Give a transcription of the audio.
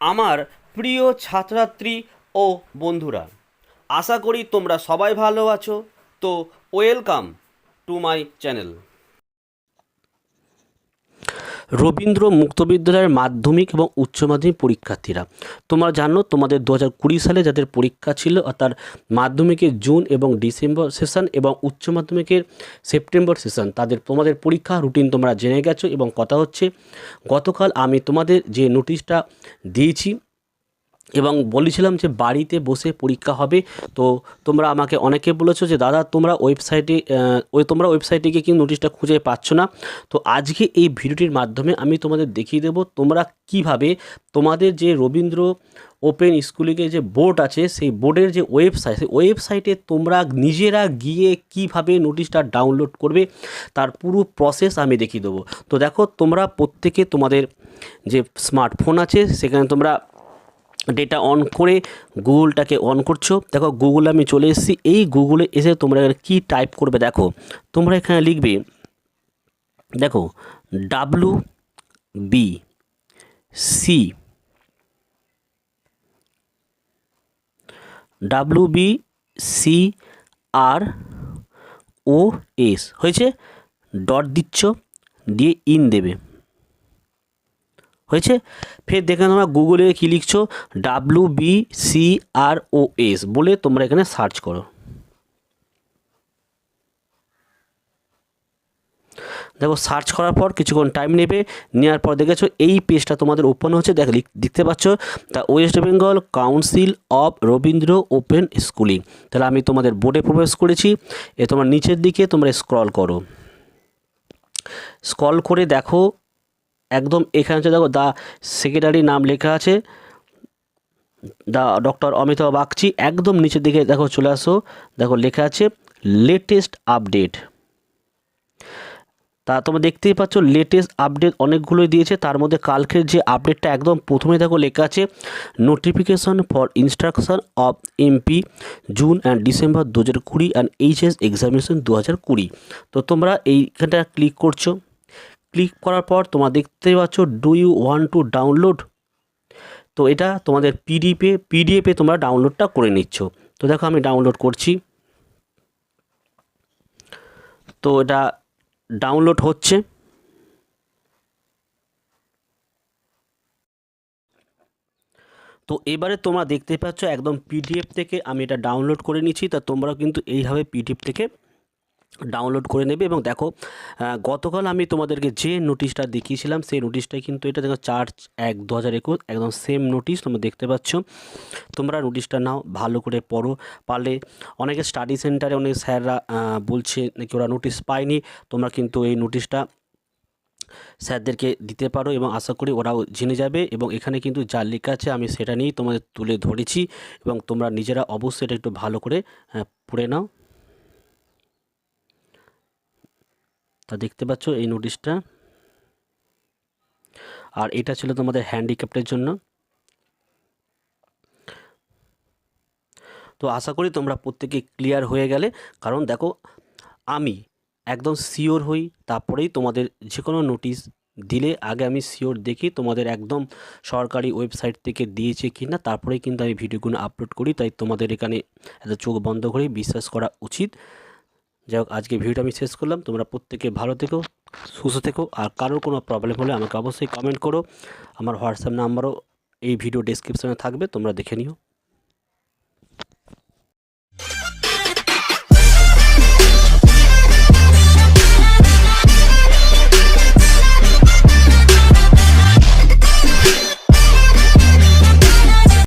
আমার প্রিয় ছাত্রাত্রী ও বন্ধুরা, আশা করি তোমরা সবাই ভালো আছো। তো welcome to my channel Rabindra Mukta বিদ্যালয়ের মাধ্যমিক এবং উচ্চ মাধ্যমিক পরীক্ষার্থীরা। তোমরা জানো, তোমাদের দু হাজার কুড়ি সালে যাদের পরীক্ষা ছিল, অর্থাৎ মাধ্যমিকের জুন এবং ডিসেম্বর সেশন এবং উচ্চ মাধ্যমিকের সেপ্টেম্বর সেশন, তাদের, তোমাদের পরীক্ষা রুটিন তোমরা জেনে গেছো এবং কথা হচ্ছে, গতকাল আমি তোমাদের যে নোটিশটা দিয়েছি এবং বলেছিলাম যে বাড়িতে বসে পরীক্ষা হবে। তো তোমরা আমাকে অনেকে বলেছ যে, দাদা, তোমরা ওয়েবসাইটে ওই তোমরা ওয়েবসাইটে গিয়ে কিন্তু নোটিশটা খুঁজে পাচ্ছ না? তো আজকে এই ভিডিওটির মাধ্যমে আমি তোমাদের দেখিয়ে দেবো তোমরা কীভাবে তোমাদের যে রবীন্দ্র ওপেন স্কুলিংয়ের যে বোর্ড আছে, সেই বোর্ডের যে ওয়েবসাইট, সেই ওয়েবসাইটে তোমরা নিজেরা গিয়ে কীভাবে নোটিশটা ডাউনলোড করবে, তার পুরো প্রসেস আমি দেখিয়ে দেবো। তো দেখো, তোমরা প্রত্যেকে তোমাদের যে স্মার্টফোন আছে, সেখানে তোমরা ডেটা অন করে গুগলটাকে অন করছ। দেখো, গুগলে আমি চলে এসেছি। এই গুগলে এসে তোমরা কী টাইপ করবে দেখো। তোমরা এখানে লিখবে, দেখো W B C W B C R O S হয়েছে? ডট দিচ্ছ, দিয়ে ইন দেবে। হয়েছে? ফের দেখে তোমরা গুগলে কী লিখছো? W B C R O S বলে তোমরা এখানে সার্চ করো। দেখো সার্চ করার পর কিছুক্ষণ টাইম নেবে নেওয়ার পর দেখেছ এই পেজটা তোমাদের ওপেন হচ্ছে। দেখ দেখতে পাচ্ছ? The West Bengal council of Rabindra open schooling তাহলে আমি তোমাদের বোর্ডে প্রবেশ করেছি। এ তোমার নিচের দিকে তোমরা স্ক্রল করো। স্ক্রল করে দেখো একদম এখানে হচ্ছে দেখো দ্য সেক্রেটারি নাম লেখা আছে। দা ডক্টর অমিতাভ বাগচি, একদম নিচের দিকে দেখো চলে আসো। দেখো লেখা আছে লেটেস্ট আপডেট তা তোমরা দেখতেই পাচ্ছ লেটেস্ট আপডেট অনেকগুলোই দিয়েছে। তার মধ্যে কালকের যে আপডেটটা একদম প্রথমে দেখো লেখা আছে notification for instruction of MP June and December দু হাজার কুড়ি অ্যান্ড এইচএস এক্সামিনেশন দু হাজার কুড়ি তো তোমরা এইখানটা ক্লিক করছ। ক্লিক করার পর তোমরা দেখতে পাচ্ছ do you one two download তো এটা তোমাদের পিডিএফে পিডিএফে তোমরা ডাউনলোডটা করে নিচ্ছ। তো দেখো আমি ডাউনলোড করছি। তো এটা ডাউনলোড হচ্ছে। তো এবারে তোমরা দেখতে পাচ্ছ, একদম পিডিএফ থেকে আমি এটা ডাউনলোড করে নিচ্ছি। তা তোমরাও কিন্তু এইভাবে পিডিএফ থেকে ডাউনলোড করে নেবে এবং দেখো গতকাল আমি তোমাদেরকে যে নোটিশটা দেখিয়েছিলাম, সেই নোটিশটাই কিন্তু এটা দেখো চার এক, দু হাজার একুশ, একদম সেম নোটিশ তোমরা দেখতে পাচ্ছ। তোমরা নোটিশটা নাও, ভালো করে পড়ো। পারলে অনেকে স্টাডি সেন্টারে অনেক স্যাররা বলছে নাকি ওরা নোটিশ পায়নি, তোমরা কিন্তু এই নোটিশটা স্যারদেরকে দিতে পারো এবং আশা করি ওরাও জেনে যাবে এবং এখানে কিন্তু যা লেখা আছে আমি সেটা নিয়েই তোমাদের তুলে ধরেছি এবং তোমরা নিজেরা অবশ্যই এটা একটু ভালো করে পড়ে নাও। তা দেখতে পাচ্ছ এই নোটিশটা আর এটা ছিল তোমাদের হ্যান্ডিক্যাপ্টের জন্য। তো আশা করি তোমরা প্রত্যেকে ক্লিয়ার হয়ে গেলে। কারণ দেখো, আমি একদম শিওর হই, তারপরেই তোমাদের যে কোনো নোটিশ দিলে আগে আমি শিওর দেখি তোমাদের একদম সরকারি ওয়েবসাইট থেকে দিয়েছে কি না তারপরেই কিন্তু আমি ভিডিওগুলো আপলোড করি। তাই তোমাদের এখানে এত চোখ বন্ধ করেই বিশ্বাস করা উচিত। যাই হোক, আজকে ভিডিওটা আমি শেষ করলাম। তোমরা প্রত্যেকে ভালো থেকো, সুস্থ থেকো, আর কারোর কোনো প্রবলেম হলে আমাকে অবশ্যই কমেন্ট করো। আমার হোয়াটসঅ্যাপ নাম্বারও এই ভিডিও ডিসক্রিপশানে থাকবে, তোমরা দেখে নিও।